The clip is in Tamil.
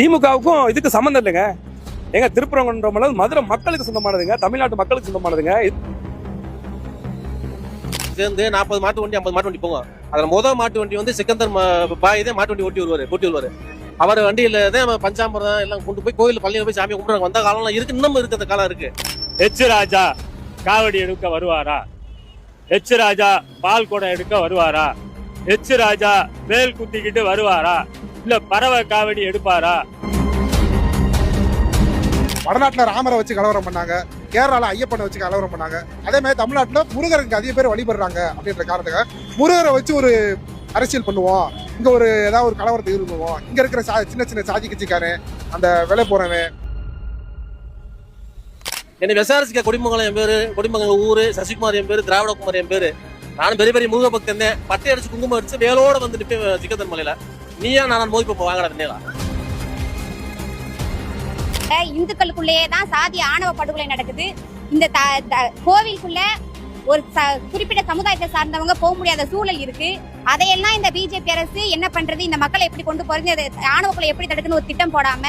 திமுகவுக்கும் இதுக்கு சம்மந்தம் இல்லைங்க. எங்க திருப்பரங்குன்ற மதுரை மக்களுக்கு சொந்தமானதுங்க தமிழ்நாட்டு மக்களுக்கு சொந்தமானதுங்க. சேர்ந்து நாற்பது மாட்டு வண்டி ஐம்பது மாட்டு வண்டி போகும் அதுல முதல் மாட்டு வண்டி வந்து சிக்கந்தர் பாய் தான் மாட்டு வண்டி ஓட்டி வருவாரு ஓட்டி வருவாரு. அவர் வண்டியில தான் பஞ்சாமிரதம் எல்லாம் கொண்டு போய் கோயில் பள்ளியில போய் சாமி கும்பிடுறாங்க. வந்த காலம்லாம் இருக்கு இன்னமும் இருக்கு அந்த காலம் இருக்கு. எச் ராஜா காவடி எடுக்க வருவாரா? எச் ராஜா பால் குடம் எடுக்க வருவாரா? எச் ராஜா வேல் குத்திக்கிட்டு வருவாரா? இல்ல பறவை காவடி எடுப்பாரா? வடநாட்டுல ராமரை வச்சு கலவரம் பண்ணாங்க. கேரளால ஐயப்பனை வச்சு கலவரம் பண்ணாங்க. அதே மாதிரி தமிழ்நாட்டுல முருகருக்கு அதிக பேர் வழிபடுறாங்க அப்படின்ற காரணத்துக்காக முருகரை வச்சு ஒரு அரசியல் பண்ணுவோம். இங்க ஒரு ஏதாவது ஒரு கலவரத்தை இருக்குவோம் இங்க இருக்கிற சா சின்ன சின்ன சாதி கட்சிக்காரன் அந்த விலை போறவன். என்னை விசாரிச்சுக்க கொடிமங்கலம் என் பேரு கொடிமங்கலம் ஊரு சசிகுமார் என் பேரு திராவிடகுமார் என் பேரு. நானும் பெரிய பெரிய முருக பக்தன் தான் பட்டை அடிச்சு குங்குமம் அடிச்சு வேலோட வந்து நிப்பேன் சிக்கந்தர் மலையில. நீயா நான் மோதி இப்போ வாங்கடா நேரா இந்துக்களுக்குள்ளேயே தான் சாதி ஆணவ படுகொலை நடக்குது. இந்த த- த- கோவிலுக்குள்ள ஒரு ச- குறிப்பிட்ட சமுதாயத்தை சார்ந்தவங்க போக முடியாத சூழல் இருக்கு. அதையெல்லாம் இந்த பிஜேபி அரசு என்ன பண்றது? இந்த மக்களை எப்படி கொண்டு போறது? ஆணவக்குள்ள எப்படி தடுக்குன்னு ஒரு திட்டம் போடாம